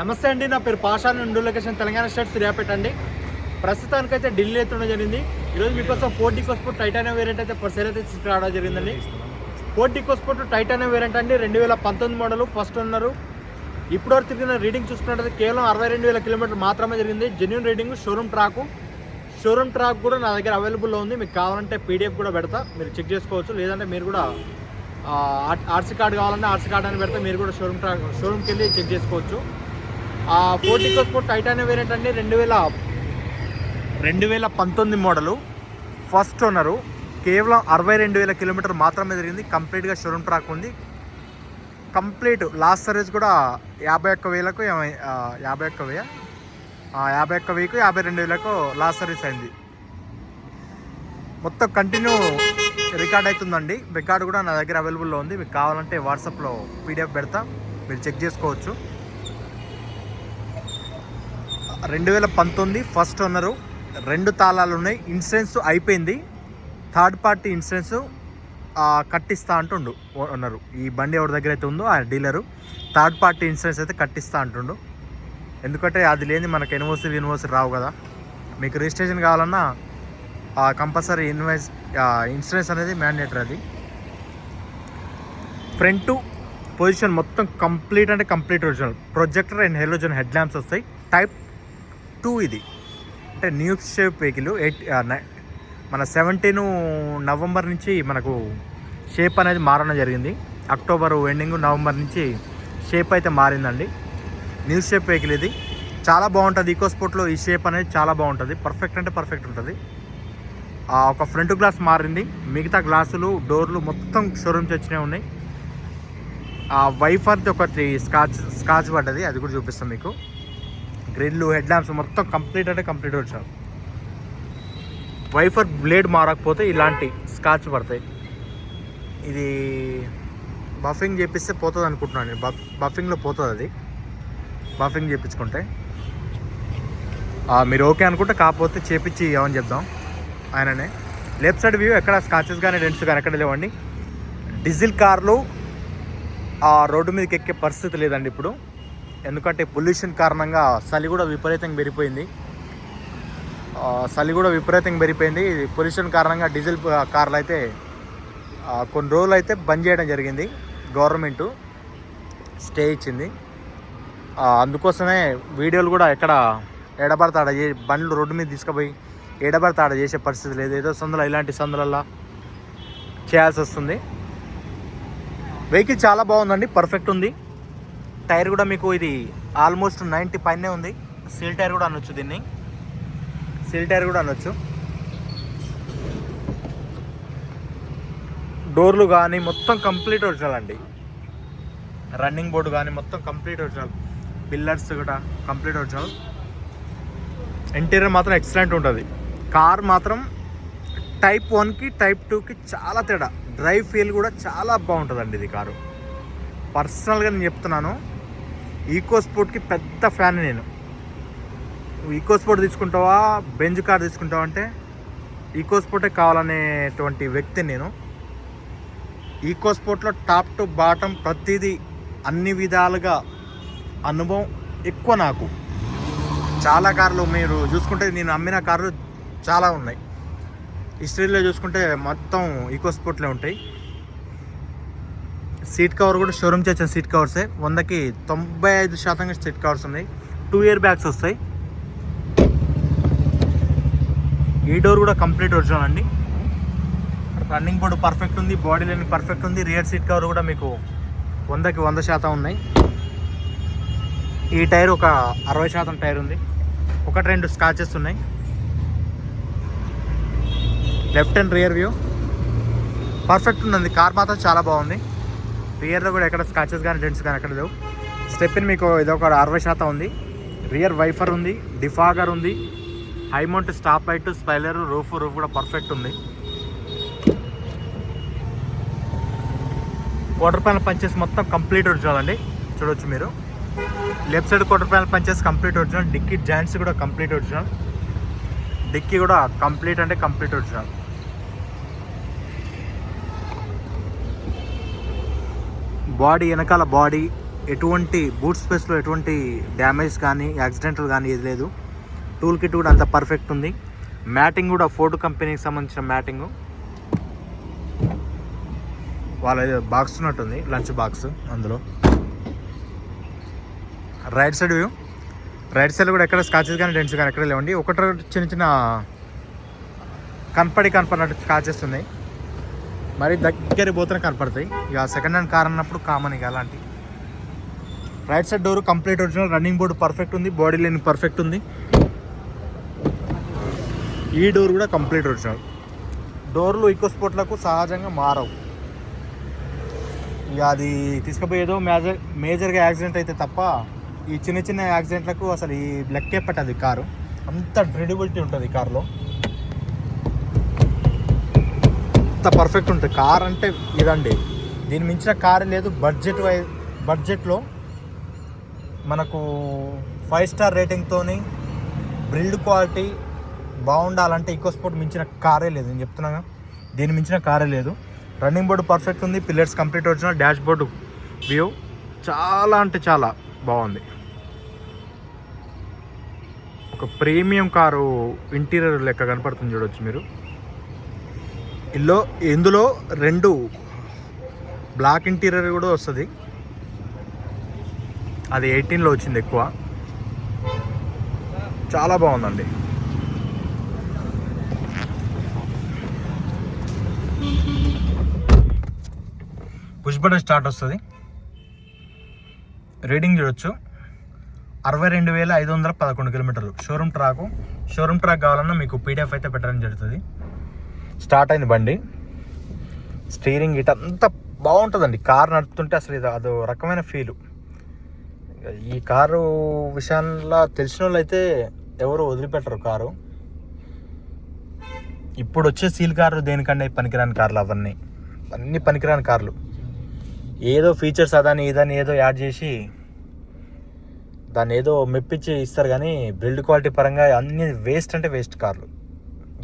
నమస్తే అండి నా పేరు పాషా నుండి లొకేషన్ తెలంగాణ స్టేట్ సూర్యాపేట అండి. ప్రస్తుతానికైతే ఢిల్లీ అయితే జరిగింది. ఈరోజు మీకోసం ఫోర్ డికోస్పోర్ట్ టైటానియం వేరియంట్ అయితే ఫస్ట్ అయితే తీసుకురావడం జరిగిందండి. ఫోర్ డికోస్పోర్ట్ టైటానియం వేరియంట్ అండి రెండు వేల పంతొమ్మిది మోడల్ ఫస్ట్ ఉన్నారు ఇప్పటివరకు తిరిగిన రీడింగ్ చూసుకున్నట్లయితే కేవలం అరవై రెండు వేల కిలోమీటర్ మాత్రమే జరిగింది. Genuine reading showroom track showroom track కూడా నా దగ్గర అవైలబుల్లో ఉంది. మీకు కావాలంటే పీడిఎఫ్ కూడా పెడతా. మీరు చెక్ చేసుకోవచ్చు. లేదంటే మీరు కూడా ఆర్సీ కార్డు కావాలంటే ఆర్సీ కార్డు అని పెడితే మీరు కూడా షోరూమ్ ట్రాక్ షోరూమ్కి వెళ్ళి చెక్ చేసుకోవచ్చు. ఆ ఫోర్టీ స్పోర్ట్ టైటానియం వేరియంట్ అండి రెండు వేల రెండు వేల పంతొమ్మిది మోడలు. ఫస్ట్ ఓనరు కేవలం అరవై రెండు వేల కిలోమీటర్ మాత్రమే జరిగింది కంప్లీట్గా షోరూమ్ ట్రాక్ ఉంది. కంప్లీట్ లాస్ట్ సర్వీస్ కూడా యాభై ఒక్క వేలకు యాభై ఒక్క వేయ? యాభై ఒక్క వెయ్యికి యాభై రెండు వేలకు లాస్ట్ సర్వీస్ అయింది. మొత్తం కంటిన్యూ రికార్డ్ అవుతుందండి. రికార్డు కూడా నా దగ్గర అవైలబుల్లో ఉంది. మీకు కావాలంటే వాట్సాప్లో పీడిఎఫ్ పెడతా మీరు చెక్ చేసుకోవచ్చు. రెండు వేల పంతొమ్మిది ఫస్ట్ ఓనరు రెండు తాళాలు ఉన్నాయి. ఇన్సూరెన్స్ అయిపోయింది. థర్డ్ పార్టీ ఇన్సూరెన్స్ కట్టిస్తా అంటుండు ఓనరు ఈ బండి ఎవరి దగ్గర అయితే ఉందో ఆ డీలరు థర్డ్ పార్టీ ఇన్సూరెన్స్ అయితే కట్టిస్తా అంటుండు. ఎందుకంటే అది లేని మనకు ఎన్ఓసి యూనివర్సిటీ రావు కదా. మీకు రిజిస్ట్రేషన్ కావాలన్నా కంపల్సరీ ఇన్వెస్ ఇన్సూరెన్స్ అనేది మ్యాండేటరీ అది. ఫ్రంట్ పొజిషన్ మొత్తం కంప్లీట్ అంటే complete original projector and halogen head lamps వస్తాయి. టైప్ టూ ఇది. అంటే న్యూ షేప్ వెహికల్ ఎయిట్ మన సెవెంటీన్ నవంబర్ నుంచి మనకు షేప్ అనేది మారడం జరిగింది. అక్టోబర్ ఎండింగ్ నవంబర్ నుంచి షేప్ అయితే మారిందండి. న్యూ షేప్ వెహికల్ ఇది. చాలా బాగుంటుంది. ఈకో స్పోర్ట్లో ఈ షేప్ అనేది చాలా బాగుంటుంది. పర్ఫెక్ట్ అంటే పర్ఫెక్ట్ ఉంటుంది. ఒక ఫ్రంట్ గ్లాస్ మారింది. మిగతా గ్లాసులు డోర్లు మొత్తం షోరూమ్స్ వచ్చినాయి ఉన్నాయి. ఆ వైఫర్ది ఒకటి స్కాచ్ స్కాచ్ పడ్డది. అది కూడా చూపిస్తాం మీకు. గ్రిల్లు హెడ్ ల్యాంప్స్ మొత్తం కంప్లీట్ అంటే కంప్లీట్ వచ్చాం వైఫర్ బ్లేడ్ మారకపోతే ఇలాంటి స్కాచ్ పడతాయి. ఇది బఫింగ్ చేపిస్తే పోతుంది అనుకుంటున్నాను నేను. బఫ్ బఫింగ్లో పోతుంది అది. బఫింగ్ చేపించుకుంటే. మీరు ఓకే అనుకుంటే కాకపోతే చేపించి ఏమని చెప్దాం. ఆయననే. లెఫ్ట్ సైడ్ వ్యూ ఎక్కడ స్కాచెస్ కానీ డెంట్స్ కానీ ఎక్కడ లేవండి. డీజిల్ కార్లు ఆ రోడ్డు మీదకి ఎక్కే పరిస్థితి లేదండి ఇప్పుడు. ఎందుకంటే పొల్యూషన్ కారణంగా చలి కూడా విపరీతంగా పెరిగిపోయింది. చలి కూడా విపరీతంగా పెరిగిపోయింది. పొల్యూషన్ కారణంగా డీజిల్ కార్లు అయితే కొన్ని రోజులు అయితే బంద్ చేయడం జరిగింది. గవర్నమెంటు స్టే ఇచ్చింది. అందుకోసమే వీడియోలు కూడా ఎక్కడ ఎడబడతాడ బండ్లు రోడ్డు మీద తీసుకుపోయి ఎడబడతాడ చేసే పరిస్థితి లేదు. ఏదో సందులో ఇలాంటి సందులల్లా చేయాల్సి వస్తుంది. వెహికల్ చాలా బాగుందండి పర్ఫెక్ట్ ఉంది. టైర్ కూడా మీకు ఇది ఆల్మోస్ట్ నైంటీ పైనే ఉంది. సీల్ టైర్ కూడా అనొచ్చు దీన్ని. సీల్ టైర్ కూడా అనొచ్చు. డోర్లు కానీ మొత్తం కంప్లీట్ ఒరిజినల్ అండి. రన్నింగ్ బోర్డు కానీ మొత్తం కంప్లీట్ ఒరిజినల్ పిల్లర్స్ కూడా కంప్లీట్ ఒరిజినల్ ఇంటీరియర్ మాత్రం ఎక్సలెంట్ ఉంటుంది. కార్ మాత్రం టైప్ వన్కి టైప్ టూకి చాలా తేడా. డ్రైవ్ ఫీల్ కూడా చాలా బాగుంటుందండి ఇది కారు. పర్సనల్గా నేను చెప్తున్నాను. ఈకో స్పోర్ట్కి పెద్ద ఫ్యాన్ నేను. ఈకో స్పోర్ట్ తీసుకుంటావా? బెంజ్ కార్ తీసుకుంటావా అంటే ఈకో స్పోర్టే కావాలనేటువంటి వ్యక్తి నేను. ఈకో స్పోర్ట్లో టాప్ టు బాటమ్ ప్రతిదీ అన్ని విధాలుగా అనుభవం ఎక్కువ నాకు. చాలా కార్లు మీరు చూసుకుంటే నేను అమ్మిన కార్లు చాలా ఉన్నాయి. హిస్టరీలో చూసుకుంటే మొత్తం ఈకో స్పోర్ట్లే ఉంటాయి. సీట్ కవర్ కూడా షోరూమ్ చేసిన సీట్ కవర్సే. వందకి తొంభై ఐదు శాతంగా సీట్ కవర్స్ ఉన్నాయి. టూ ఇయర్ బ్యాగ్స్ వస్తాయి. ఈ డోర్ కూడా కంప్లీట్ ఒరిజినల్ అండి. రన్నింగ్ బోర్డు పర్ఫెక్ట్ ఉంది బాడీ లైన్ పర్ఫెక్ట్ ఉంది. రియర్ సీట్ కవర్ కూడా మీకు వందకి వంద శాతం ఉన్నాయి. ఈ టైర్ ఒక అరవై శాతం టైర్ ఉంది. ఒకటి రెండు స్కాచెస్ ఉన్నాయి. Left and rear view perfect ఉంది కార్ మాత్రం చాలా బాగుంది. రియర్లో కూడా ఎక్కడ స్కాచెస్ కానీ డెంట్స్ కానీ ఎక్కడ లేవు. స్టెప్పిన్ మీకు ఇది ఒక అరవై శాతం ఉంది. రియర్ వైఫర్ ఉంది డిఫాగర్ ఉంది high mount stop light spoiler roof roof కూడా పర్ఫెక్ట్ ఉంది. క్వార్టర్ ప్యానల్ పంచెస్ మొత్తం కంప్లీట్ ఒరిజినల్ అండి. చూడొచ్చు మీరు. Left side quarter panel punches complete original dickey joints కూడా కంప్లీట్ ఒరిజినల్ డిక్కీ కూడా కంప్లీట్ అంటే కంప్లీట్ ఒరిజినల్ బాడీ వెనకాల బాడీ ఎటువంటి బూట్ స్పేస్లో ఎటువంటి డ్యామేజ్ కానీ యాక్సిడెంటల్ కానీ ఏది లేదు. టూల్ కిట్ కూడా అంత పర్ఫెక్ట్ ఉంది. మ్యాటింగ్ కూడా ఫోర్డ్ కంపెనీకి సంబంధించిన మ్యాటింగ్. వాళ్ళ బాక్స్ ఉన్నట్టుంది లంచ్ బాక్స్ అందులో. Right side view. Right side కూడా ఎక్కడ స్కాచెస్ కానీ డెంట్స్ కానీ ఎక్కడ లేవండి. ఒకటి చిన్న చిన్న కనపడి కనపడినట్టు స్కాచెస్ ఉన్నాయి. మరి దగ్గర పోతేనే కనపడతాయి. ఇక సెకండ్ హ్యాండ్ కార్ అన్నప్పుడు కామన్ ఇక అలాంటి. Right side door complete original running board perfect ఉంది బాడీ లైన్ పర్ఫెక్ట్ ఉంది. ఈ డోర్ కూడా కంప్లీట్ ఒరిజినల్ డోర్లు ఈకో స్పోర్ట్లకు సహజంగా మారవు. ఇక అది తీసుకుపోయేదో మేజర్ మేజర్గా యాక్సిడెంట్ అయితే తప్ప ఈ చిన్న చిన్న యాక్సిడెంట్లకు అసలు ఈ లెక్కే పట్టదు కారు అంత డ్రెడిబిలిటీ ఉంటుంది ఈ కారులో అంత పర్ఫెక్ట్ ఉంటుంది. కార్ అంటే ఇదండి. దీని మించిన కార్ లేదు. బడ్జెట్ వై బడ్జెట్లో మనకు ఫైవ్ స్టార్ రేటింగ్తోని బిల్డ్ క్వాలిటీ బాగుండాలంటే ఈకో స్పోర్ట్ మించిన కారే లేదు. నేను చెప్తున్నాగా? దీని మించిన కారే లేదు. రన్నింగ్ బోర్డు పర్ఫెక్ట్ ఉంది. పిల్లర్స్ కంప్లీట్ వచ్చిన డాష్ బోర్డు వ్యూ చాలా అంటే చాలా బాగుంది. ఒక ప్రీమియం కారు ఇంటీరియర్ లెక్క కనపడుతుంది చూడొచ్చు మీరు. ఇల్లో ఇందులో రెండు బ్లాక్ ఇంటీరియర్ కూడా వస్తుంది. అది ఎయిటీన్లో వచ్చింది ఎక్కువ. చాలా బాగుందండి. పుష్ బటన్ స్టార్ట్ వస్తుంది. రీడింగ్ చూడొచ్చు. అరవై రెండు వేల ఐదు వందల పదకొండు కిలోమీటర్లు. షోరూమ్ ట్రాక్ షోరూమ్ ట్రాక్ కావాలన్నా మీకు పీడిఎఫ్ అయితే పెట్టడం జరుగుతుంది. స్టార్ట్ అయింది బండి. స్టీరింగ్ ఇట్ అంతా బాగుంటుందండి. కార్ నడుపుతుంటే అసలు ఇది అదో రకమైన ఫీలు ఈ కారు విషయంలో తెలిసిన వాళ్ళు అయితే ఎవరు వదిలిపెట్టరు కారు. ఇప్పుడు వచ్చే సీల్ కార్లు దేనికంటే పనికిరాని కార్లు అవన్నీ. అన్ని పనికిరాని కార్లు. ఏదో ఫీచర్స్ అదని ఇదని ఏదో యాడ్ చేసి దాన్ని ఏదో మెప్పించి ఇస్తారు కానీ బిల్డ్ క్వాలిటీ పరంగా అన్ని వేస్ట్ అంటే వేస్ట్ కార్లు.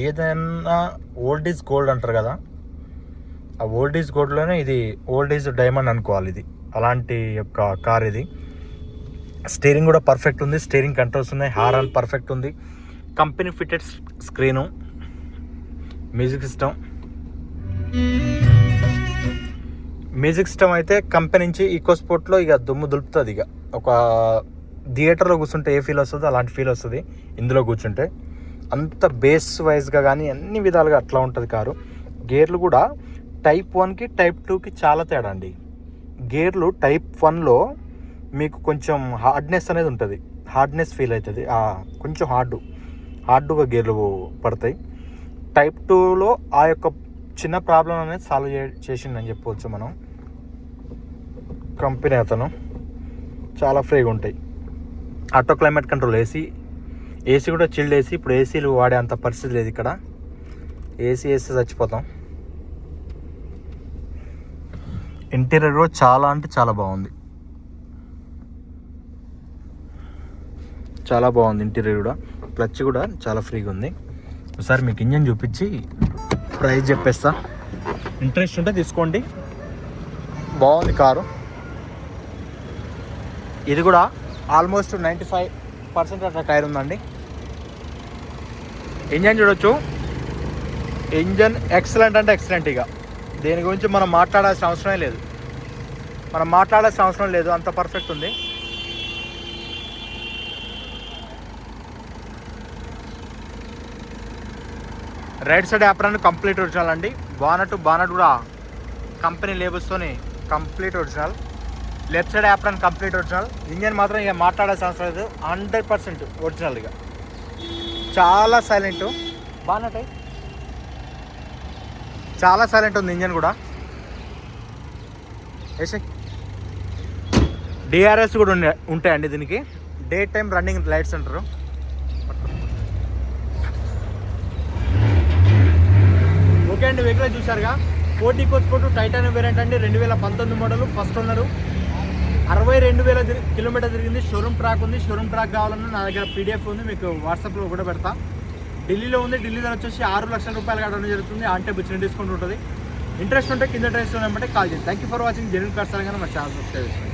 ఏదైనా ఓల్డ్ ఈజ్ గోల్డ్ అంటారు కదా ఆ ఓల్డ్ ఈజ్ గోల్డ్లోనే ఇది ఓల్డ్ ఈజ్ డైమండ్ అనుకోవాలి ఇది. అలాంటి యొక్క కార్ ఇది. స్టీరింగ్ కూడా పర్ఫెక్ట్ ఉంది స్టీరింగ్ కంట్రోల్స్ ఉన్నాయి హారన్ పర్ఫెక్ట్ ఉంది. Company fitted screen music system music system అయితే కంపెనీ నుంచి ఈకో స్పోర్ట్లో ఇక దుమ్ము దులుపుతుంది ఇక. ఒక థియేటర్లో కూర్చుంటే ఏ ఫీల్ వస్తుందో అలాంటి ఫీల్ వస్తుంది ఇందులో కూర్చుంటే. అంత బేస్ వైజ్గా కానీ అన్ని విధాలుగా అట్లా ఉంటుంది కారు. గేర్లు కూడా టైప్ వన్కి టైప్ టూకి చాలా తేడా అండి. గేర్లు టైప్ వన్లో మీకు కొంచెం హార్డ్నెస్ అనేది ఉంటుంది. హార్డ్నెస్ ఫీల్ అవుతుంది ఆ, కొంచెం హార్డు హార్డ్గా గేర్లు పడతాయి. టైప్ టూలో ఆ యొక్క చిన్న ప్రాబ్లం అనేది సాల్వ్ చే చేసిండని చెప్పవచ్చు మనం. కంపెనీ అతను. చాలా ఫ్రీగా ఉంటాయి. Auto climate control AC AC కూడా చిల్డ్ ఏసీ ఇప్పుడు ఏసీలు వాడే అంత పరిస్థితి లేదు ఇక్కడ. ఏసీ వేస్తే చచ్చిపోతాం. ఇంటీరియర్ కూడా చాలా అంటే చాలా బాగుంది. చాలా బాగుంది ఇంటీరియర్ కూడా. క్లచ్ కూడా చాలా ఫ్రీగా ఉంది. ఒకసారి మీకు ఇంజన్ చూపించి ప్రైస్ చెప్పేస్తా. ఇంట్రెస్ట్ ఉంటే తీసుకోండి. బాగుంది కారు. ఇది కూడా ఆల్మోస్ట్ నైంటీ ఫైవ్ పర్సెంట్ అట్లా టైర్ ఉందండి. ఇంజన్ చూడొచ్చు. ఇంజన్ ఎక్సలెంట్ అంటే ఎక్సలెంట్ ఇక. దీని గురించి మనం మాట్లాడాల్సిన అవసరమే లేదు. మనం మాట్లాడాల్సిన అవసరం లేదు. అంత పర్ఫెక్ట్ ఉంది. Right side apron complete original అండి. బానట్ బానట్ కూడా company లేబుల్స్తోని complete original. Left side apron complete original. Engine మాత్రం ఇక మాట్లాడాల్సిన అవసరం లేదు. హండ్రెడ్ పర్సెంట్ ఒరిజినల్ ఇక. చాలా సైలెంట్ బానట్ చాలా సైలెంట్ ఉంది ఇంజన్ కూడా. వేసే డిఆర్ఎస్ కూడా ఉండే ఉంటాయండి దీనికి. డే టైం రన్నింగ్ లైట్స్ అంటారు. ఓకే అండి వెహికల్ చూసారుగా ఫోర్టీ కోస్పోర్ట్ టైటాన్ వేరియంట్ అండి రెండు వేల పంతొమ్మిది మోడల్ ఫస్ట్ ఉన్నారు అరవై రెండు వేల కిలోమీటర్ తిరిగింది. షోరూమ్ ట్రాక్ ఉంది. షోరూమ్ ట్రాక్ కావాలన్నా నా దగ్గర పీడిఎఫ్ ఉంది. మీకు వాట్సాప్లో కూడా పెడతా. ఢిల్లీలో ఉంది. ఢిల్లీ ధర వచ్చేసి ఆరు లక్షల రూపాయలు కట్టడం జరుగుతుంది. అంటే చిన్న డిస్కౌంట్ ఉంటుంది. ఇంట్రెస్ట్ ఉంటే కింద ట్రైన్స్ నెంబర్ కాల్ చేయండి. Thank you for watching genuine cars Telangana మా ఛానల్ సబ్స్క్రైబ్ చేసుకోండి.